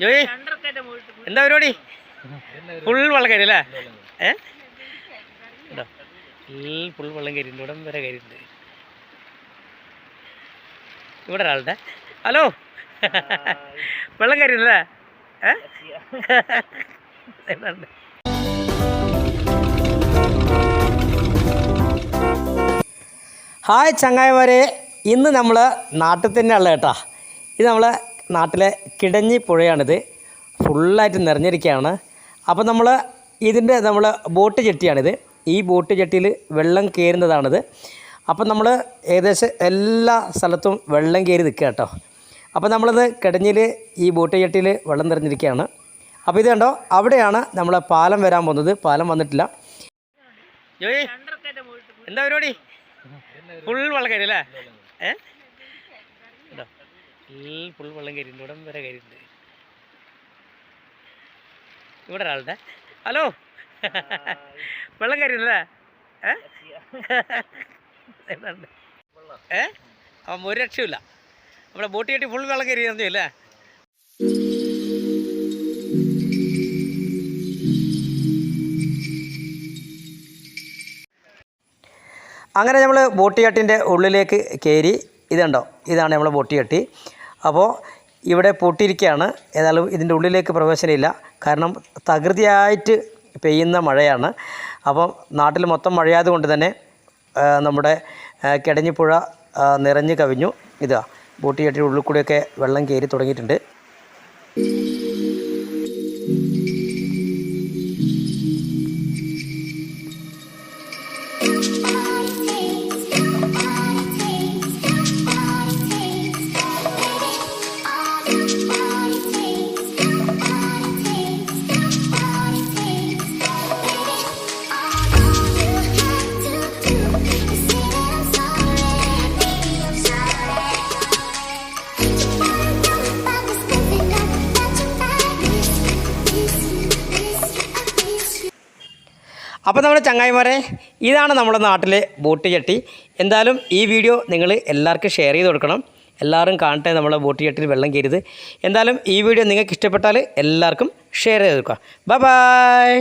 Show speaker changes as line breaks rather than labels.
ജോയി എന്താ പരിപാടി? ഫുൾ വെള്ളം കയറി അല്ലേ? ഏ? ഫുൾ വെള്ളം കയറിയിട്ടുണ്ട് ഇവിടം വരെ കയറിയിട്ടുണ്ട്. ഇവിടെ ഒരാളുടെ. ഹലോ? വെള്ളം കയറിയില്ലേ ഏ. ഹായ് ചങ്ങായിമാരെ ഇന്ന് നമ്മൾ നാട്ടിൽ തന്നെയുള്ള കേട്ടോ. ഇത് നമ്മൾ നാട്ടിലെ കിടഞ്ഞി പുഴയാണിത്. ഫുള്ളായിട്ട് നിറഞ്ഞിരിക്കുകയാണ്. അപ്പോൾ നമ്മൾ ഇതിന്റെ നമ്മൾ ബോട്ട് ചെട്ടിയാണിത് ഈ ബോട്ട് ചെട്ടിയിൽ വെള്ളം കയറുന്നതാണിത്. അപ്പം നമ്മൾ ഏകദേശം എല്ലാ സ്ഥലത്തും വെള്ളം കയറി നിൽക്കുക കേട്ടോ. അപ്പോൾ നമ്മളിത് കിടഞ്ഞിൽ ഈ ബോട്ട് ചെട്ടിയിൽ വെള്ളം നിറഞ്ഞിരിക്കുകയാണ്. അപ്പോൾ ഇത് കണ്ടോ അവിടെയാണ് നമ്മൾ പാലം വരാൻ പോകുന്നത്. പാലം വന്നിട്ടില്ല. എന്താ പരിപാടി? ഫുൾ വെള്ളം കയറി അല്ലേ? ഫുൾ വെള്ളം കരിയുണ്ട് ഇവിടെ വരെ കരിയുണ്ട് ഇവിടെ ഒരാളുടെ ഹലോ. വെള്ളം കരിയുന്നല്ലേ ഏ? അവൻ ഒരു രക്ഷയില്ല നമ്മുടെ ബോട്ട് കെട്ടി ഫുൾ വെള്ളം കരിയുന്നു അല്ലേ? അങ്ങനെ നമ്മൾ ബോട്ട് ചട്ടിന്റെ ഉള്ളിലേക്ക് കയറി. ഇതുണ്ടോ ഇതാണ് നമ്മളെ ബോട്ട് ചട്ടി അപ്പോൾ ഇവിടെ പൂട്ടിയിരിക്കുകയാണ്. ഏതായാലും ഇതിന്റെ ഉള്ളിലേക്ക് പ്രവേശനമില്ല. കാരണം തകൃതിയായിട്ട് പെയ്യുന്ന മഴയാണ്. അപ്പം നാട്ടിൽ മൊത്തം മഴയായതുകൊണ്ട് തന്നെ നമ്മുടെ കിടഞ്ഞിപ്പുഴ നിറഞ്ഞു കവിഞ്ഞു. ഇതാ ബോട്ട് ചട്ടിയുടെ ഉള്ളിൽ കൂടിയൊക്കെ വെള്ളം കയറി തുടങ്ങിയിട്ടുണ്ട്. അപ്പോൾ നമ്മുടെ ചങ്ങായിമാരെ ഇതാണ് നമ്മുടെ നാട്ടിലെ ബോട്ട് ചട്ടി എന്തായാലും ഈ വീഡിയോ നിങ്ങൾ എല്ലാവർക്കും ഷെയർ ചെയ്ത് കൊടുക്കണം. എല്ലാവരും കാണട്ടെ നമ്മളെ ബോട്ട് ചട്ടിയിൽ വെള്ളം കയറിയത്. എന്തായാലും ഈ വീഡിയോ നിങ്ങൾക്ക് ഇഷ്ടപ്പെട്ടാൽ എല്ലാവർക്കും ഷെയർ ചെയ്ത് കൊടുക്കുക. ബൈ